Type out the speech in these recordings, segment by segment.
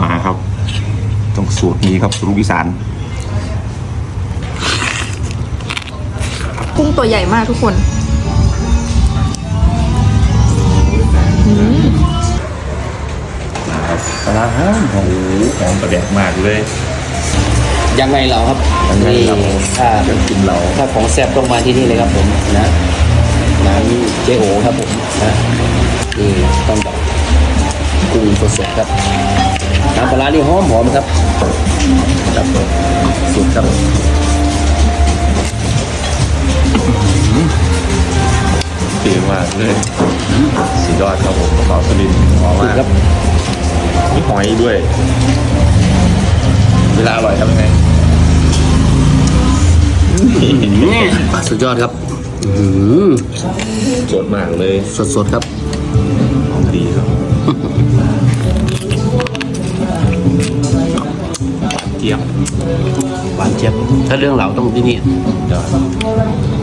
มาครับ ต้องสูตรนี้ครับสูตรลูกอีสานกุ้งตัวใหญ่มากทุกคนครับปลาร้าหอมโอ้โหหอมประแดกมากเลย ยังไงเราครับยังไงเรานี่ถ้าจะกินเรา ถ้าของแซ่บต้องมาที่นี่เลยครับผมนะ ร้านเจ๊โอครับผมนะนี่ต้องแบบกุ้งสดๆครับน้ำปลาร้านี่หอมหอมๆครับครับสุดครับเก่งมากเลยสุดยอดครับผมกระเป๋าสลินหอมสุมาดกครับมีหอยด้วย เวลาอร่อยครับยังไงสุดยอดครับอื้อหือ สดมากเลย สดๆครับหอมดีครับเจี๊ยบหวานเจี๊ยบถ้าเรื่องเหล่าต้องที่นี่ยอด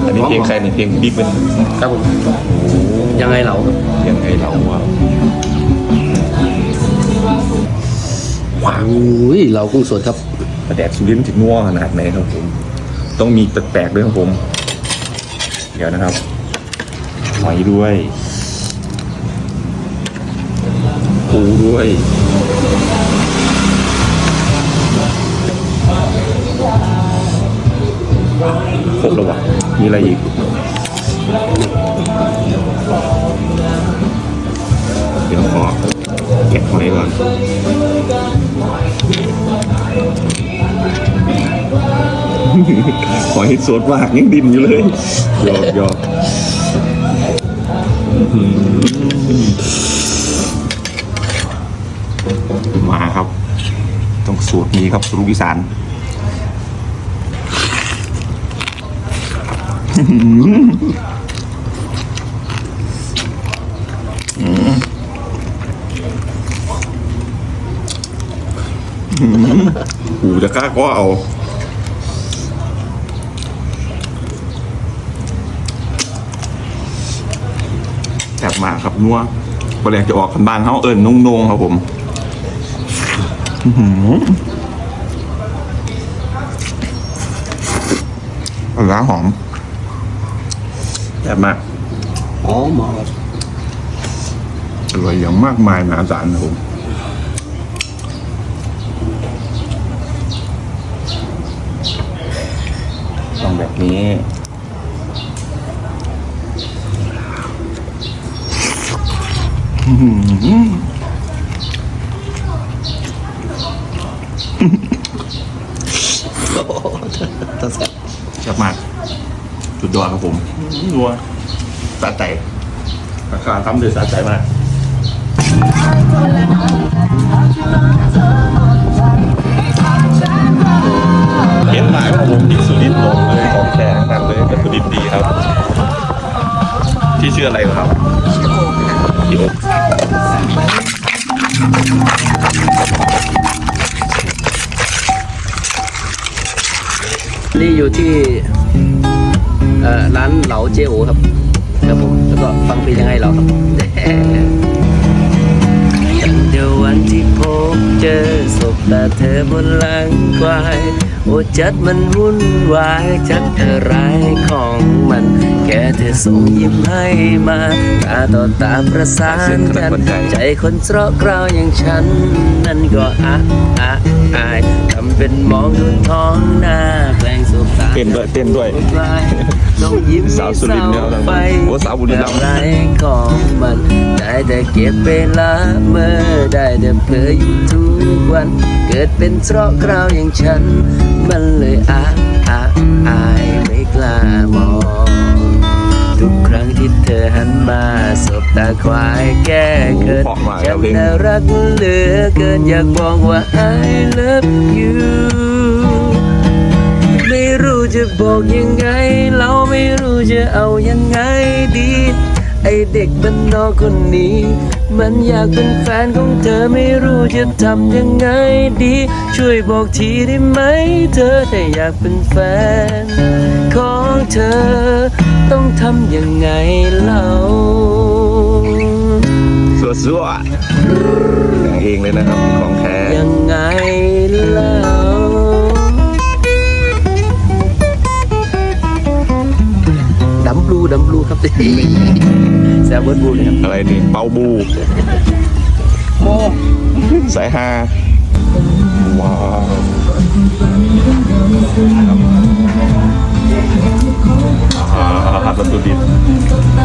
อันนี้เพลงใครเนี่ยเพลงบิ๊กเป็นครับผมโอ้โหยังไงเหล่าครับเพลงไงเราว่าว้าวอุ้ยเหล่ากุ้งสดครับประแดกสุรินทร์ถึงนัวขนาดไหนครับผม ต้องมีแปลกๆด้วยครับผม เดี๋ยวนะครับหอยด้วยปูด้วยครบแล้ววะมีอะไรอีก เดี๋ยวขอเก็บหอยก่อน หอยสดมากยังดินอยู่เลยหยอกหยอกมาครับ ต้องสูตรนี้ครับสูตรลูกอีสานหูจะกล้าก็เอา แซ่บมากครับนัวบริยากจะออกคันบานเขาเอิญนุ่งๆครับผมอื้อหือปลาร้าหอมแซ่บมากหอมหอมครับอร่อยอย่างมากมายมหาศาลครับผมต้องแบบนี้ ต้องแซ่บชอบมากสุดยอดครับผมนัวสะใจราคาทำด้วยสะใจมากเห็นหมายว่าผมที่สุรินทร์บอกเลยของแท้ทั้งนั้นเลยแต่สุรินทร์ดีครับ ที่ชื่ออะไรครับพี่โอ๊คนี่อยู่ที่เอ่อร้านเหลาเจโอครับครับผมแล้วก็ฟังเพลงยังไงเราครับ วันที่พบเจอศพตาเธอบนหลังควาย โอ้จัดมันวุ่นวายจัดอะไรของมัน แค่เธอส่งยิ้มให้มาตาต่อตาประสานกัน ใจคนเสราะกราวอย่างฉัน นั่นก็อะอะอายทำเป็นมองดูท้องหน้า เต้นด้วยเต้นด้วยต้องยิ้มสาวสุรินทร์เนี่ยให้ไปโอ้สาวบุรีรัมย์อะไรของมันได้แต่เก็บเวลาเมื่อได้แต่เพ้ออยู่ทุกวัน เกิดเป็นเพราะคราวอย่างฉัน มันเลยอาอาอายไม่กล้ามองทุกครั้งที่เธอหันมาสบตาควายแก้เกินโอ้เพราะมากฉัครับเพลงน่ารักเหลือเกินอยากบอกว่า I love you ไม่รู้ จะบอกยังไง เราไม่รู้จะเอายังไงดี ไอเด็กบ้านนอกคนนี้ มันอยากเป็นแฟนของเธอไม่รู้จะทำยังไงดี ช่วยบอกทีได้ไหม เธอถ้าอยากเป็นแฟน ของเธอ ต้องทำยังไงเล่าซัวแต่งเองเลยนะครับของแท้ยังไงเล่า ดัมบลูดัมบลูครับแซวเบิร์ดบลูเลยครับอะไรนี่เปาบูโมสายฮาว้าวอ่าวัตถุดิบ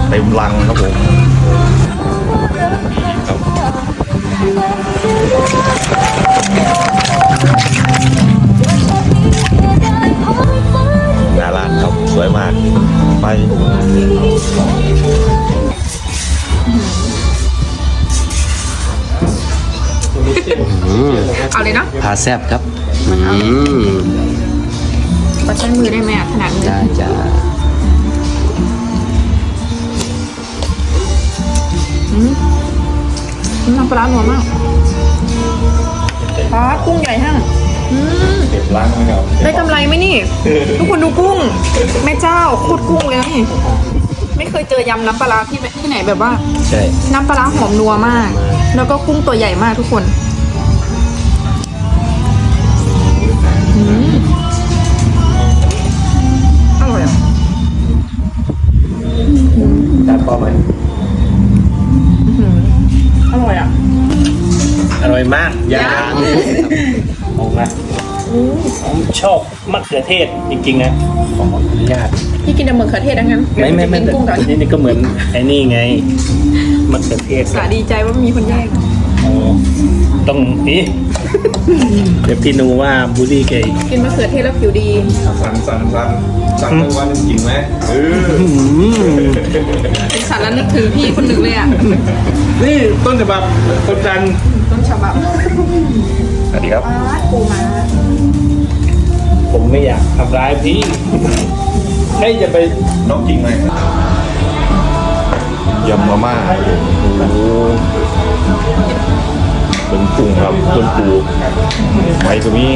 เต็มลังครับผมนี่ครับ เอาเลยเนาะพาแซบครับอืมขอใช้มือได้ไหมอะถนัดมือจ้าจ้าน้ำปลาร้าหนัวมากปลากุ้งใหญ่ฮะอืมเก็บล้างนะครับได้กำไรไหมนี่ ทุกคนดูกุ้ง แม่เจ้าโคตรกุ้งเลยนะนี่ ไม่เคยเจอยำน้ำปลาร้าที่ที่ไหนแบบว่า ใช่ น้ำปลาร้าหอมนัวมาก แล้วก็กุ้งตัวใหญ่มากทุกคน อไหมอร่อยอะ อร่อยมากยังผมนะผมชอบมะเขือเทศจริงๆนะขออนุญาตพี่กินแต่มะเขือเทศดังนั้นไม่ไม่ไม่กินกุ้งกับนี่นี่ก็เหมือนไอ้นี่ไงมะเขือเทศสาดีใจว่ามีคนแย่งอ๋อ ต้องนี่เดี๋ยวพี่นูว่าบูลลี่แกอีกกินมะเขือเทศแล้วผิวดี สั่นสั่นสั่นสั่นทั้งวันจริงไหมเออเป็นสารแล้วนึกถึงพี่คนหนึ่งเลยอะ นี่ต้นฉบับคนจันทร์ต้นฉบับสวัสดีครับปาดปูมาผมไม่อยากทำร้ายพี่ให้จะไปน้องจริงไหมยำมาม่าโอ้โห เป็นกุ้งครับต้นปูไว้ตรงนี้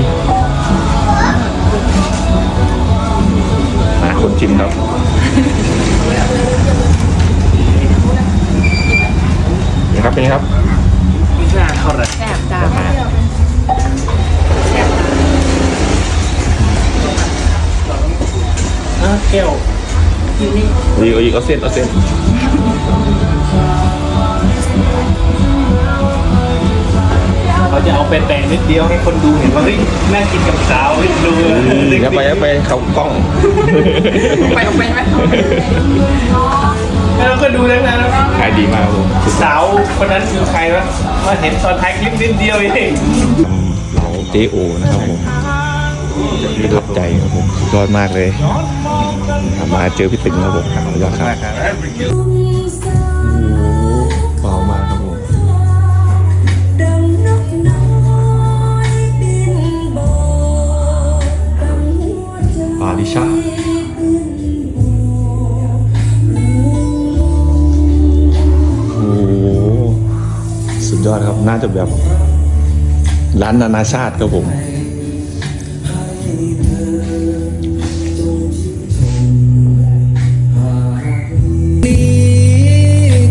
หาคนชิมครับนี่ครับเป็นไงครับไม่น่าเท่าไหร่แซ่บจ้าอะแก้วอีกเอาอีกเอาเส้นเอาเส้น เขาจะเอาไปแต่นิดเดียวให้คนดูเห็นว่าเฮ้ยแม่กินกับสาวเฮ้ยดูอย่าไปอย่าไปเขากล้องไปออกไปไหมแล้วก็ดูตั้งนานแล้วขายดีมากครับผมสุดสาวคนนั้นคือใครวะมาเห็นตอนท้ายคลิปนิดเดียวเองเหลาเจโอนะครับผมประทับใจครับผมสุดยอดมากเลยมาเจอพี่ตึงครับผมสุดยอดครับเบ น่าจะแบบร้านนานาชาติครับผม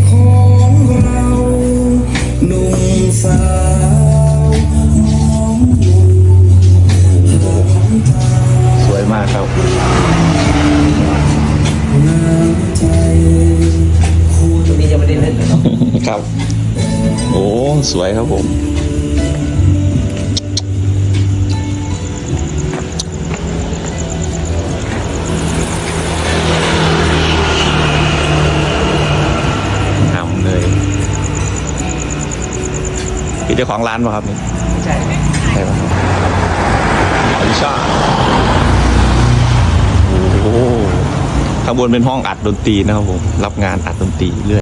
ของเราหนุ่มสาวหอมลุ่นสวยมากครับน้ำใจตรงนี้ยังไม่ได้เล่นเลยเนาะครับ โอ้ สวยครับผมนำเลยพี่เจ้าของร้านป่ะครับนี่ใช่ใช่ป่ะครับอลิชาโอ้โหข้างบนเป็นห้องอัดดนตรีนะครับผม รับงานอัดดนตรีเรื่อย